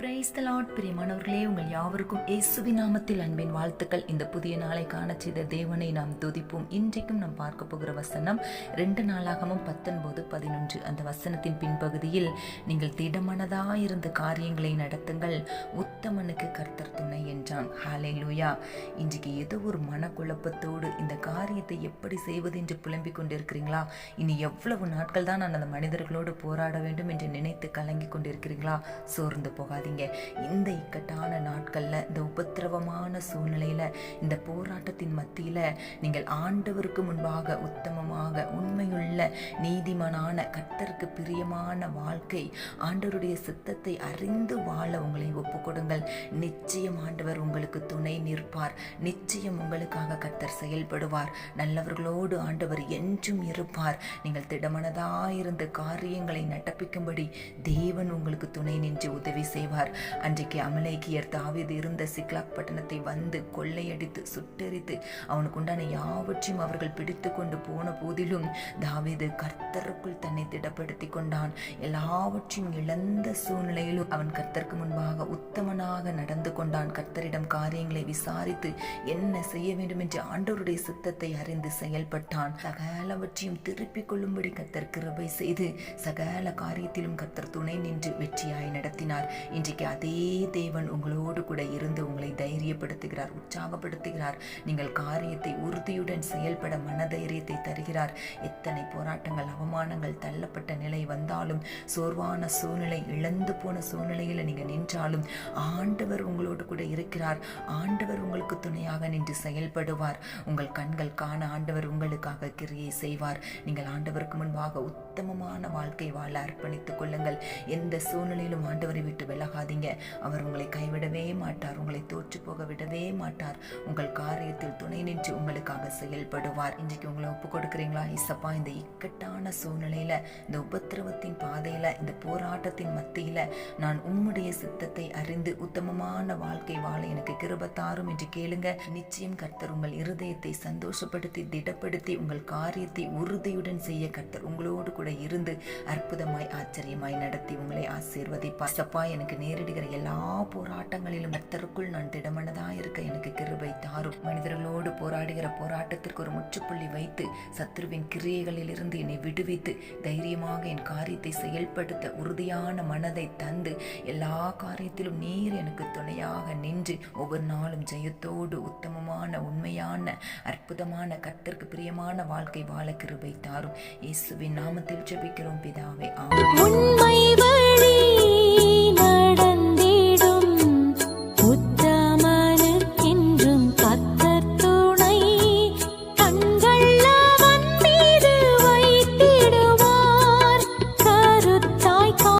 Praise the Lord பிரியமானவர்களே உங்கள் யாவருக்கும் இயேசுவி நாமத்தில் அன்பின் வாழ்த்துக்கள். இந்த புதிய நாளை காண செய்த தேவனை நாம் துதிப்போம். இன்றைக்கும் நாம் பார்க்க போகிற வசனம் ரெண்டு நாளாகவும் பத்தொன்பது பதினொன்று அந்த வசனத்தின் பின்பகுதியில் நீங்கள் திடமனதாயிருந்த காரியங்களை நடத்துங்கள் உத்தமனுக்கு கர்த்தர் துணை என்றான். ஹாலே லூயா இன்றைக்கு ஏதோ ஒரு மனக்குழப்பத்தோடு இந்த காரியத்தை எப்படி செய்வது என்று புலம்பிக் கொண்டிருக்கிறீங்களா? இனி எவ்வளவு நாட்கள் தான் நான் அந்த மனிதர்களோடு போராட வேண்டும் என்று நினைத்து கலங்கி கொண்டிருக்கிறீங்களா? சோர்ந்து போகாது போகாதீங்க இந்த இக்கட்டான நாட்கள்ல இந்த உபத்திரவமான சூழ்நிலையில இந்த போராட்டத்தின் மத்தியில நீங்கள் ஆண்டவருக்கு முன்பாக உத்தமமாக உண்மையுள்ள நீதிமனான கர்த்தருக்கு பிரியமான வாழ்க்கை ஆண்டவருடைய சித்தத்தை அறிந்து வாழ உங்களை ஒப்புக்கொடுங்கள். நிச்சயம் ஆண்டவர் உங்களுக்கு துணை நிற்பார். நிச்சயம் உங்களுக்காக கர்த்தர் செயல்படுவார். நல்லவர்களோடு ஆண்டவர் என்றும் இருப்பார். நீங்கள் திடமனதாயிருந்த காரியங்களை நடப்பிக்கும்படி தேவன் உங்களுக்கு துணை நின்று உதவி செய்வார். அன்றைக்கு அமலேக்கியர் தாவீது இருந்த சிக்லாக் பட்டணத்தை வந்து கொள்ளையடித்து சுட்டெரித்து அவனுக்கு உண்டான யாவற்றையும் அவர்கள் பிடித்து கொண்டு போன போதிலும் தாவீது கர்த்தருக்குள் தன்னை திடப்படுத்தி கொண்டான். எல்லாவற்றையும் இழந்த சூழ்நிலையிலும் அவன் கர்த்தருக்கு முன்பாக உத்தமனாக நடந்து கொண்டான். கர்த்தரிடம் காரியங்களை விசாரித்து என்ன செய்ய வேண்டும் என்று ஆண்டவருடைய சித்தத்தை அறிந்து செயல்பட்டான். சகலவற்றையும் திருப்பிக் கொள்ளும்படி கர்த்தர் கிருபை செய்து சகல காரியத்திலும் கர்த்தர் துணை நின்று வெற்றியாய் நடத்தினார். இன்றைக்கு அதே தேவன் உங்களோடு கூட இருந்து உங்களை தைரியப்படுத்துகிறார் உற்சாகப்படுத்துகிறார். நீங்கள் காரியத்தை உறுதியுடன் செயல்பட மனதைரியத்தை தருகிறார். எத்தனை போராட்டங்கள் அவமானங்கள் தள்ளப்பட்ட நிலை வந்தாலும் சோர்வான சூழ்நிலை இழந்து போன சூழ்நிலையில் நீங்கள் நின்றாலும் ஆண்டவர் உங்களோடு கூட இருக்கிறார். ஆண்டவர் உங்களுக்கு துணையாக நின்று செயல்படுவார். உங்கள் கண்கள் காண ஆண்டவர் உங்களுக்காக கிரியை செய்வார். நீங்கள் ஆண்டவருக்கு முன்பாக உத்தமமான வாழ்க்கை வாழ அர்ப்பணித்துக் கொள்ளுங்கள். எந்த சூழ்நிலையிலும் ஆண்டவரை விட்டு பயப்படாதீங்க அவர் உங்களை கைவிடவே மாட்டார். உங்களை தோற்று போக விடவே மாட்டார். உங்கள் காரியத்தில் துணை நின்று உங்களுக்காக செயல்படுவார். இன்றைக்கு உங்களை ஒப்பு கொடுக்குறீங்களா? இசப்பா இந்த இக்கட்டான சூழ்நிலையில இந்த உபத்திரவத்தின் பாதையில இந்த போராட்டத்தின் மத்தியில நான் உம்முடைய சித்தத்தை அறிந்து உத்தமமான வாழ்க்கை வாழ எனக்கு கிருபத்தாரும் என்று கேளுங்க. நிச்சயம் கர்த்தர் உங்கள் இருதயத்தை சந்தோஷப்படுத்தி திடப்படுத்தி உங்கள் காரியத்தை உறுதியுடன் செய்ய கர்த்தர் உங்களோடு கூட இருந்து அற்புதமாய் ஆச்சரியமாய் நடத்தி உங்களை ஆசீர்வதிப்பார். சப்பா எனக்கு நேரிடுகிற எல்லா போராட்டங்களிலும் கர்த்தருக்குள் நான் திடமனதாக இருக்க எனக்கு கிருபை தாரும். மனிதர்களோடு போராடுகிற போராட்டத்திற்கு ஒரு முற்றுப்புள்ளி வைத்து சத்ருவின் கிரியைகளிலிருந்து என்னை விடுவித்து தைரியமாக என் காரியத்தை செயல்படுத்த உறுதியான மனதை தந்து எல்லா காரியத்திலும் நீர் எனக்கு துணையாக நின்று ஒவ்வொரு நாளும் ஜெயத்தோடு உத்தமமான உண்மையான அற்புதமான கர்த்தருக்கு பிரியமான வாழ்க்கை வாழ கிருபை தாரும். இயேசுவின் நாமத்தில் ஜெபிக்கிறோம் பிதாவே. ஆ உண்மை வழி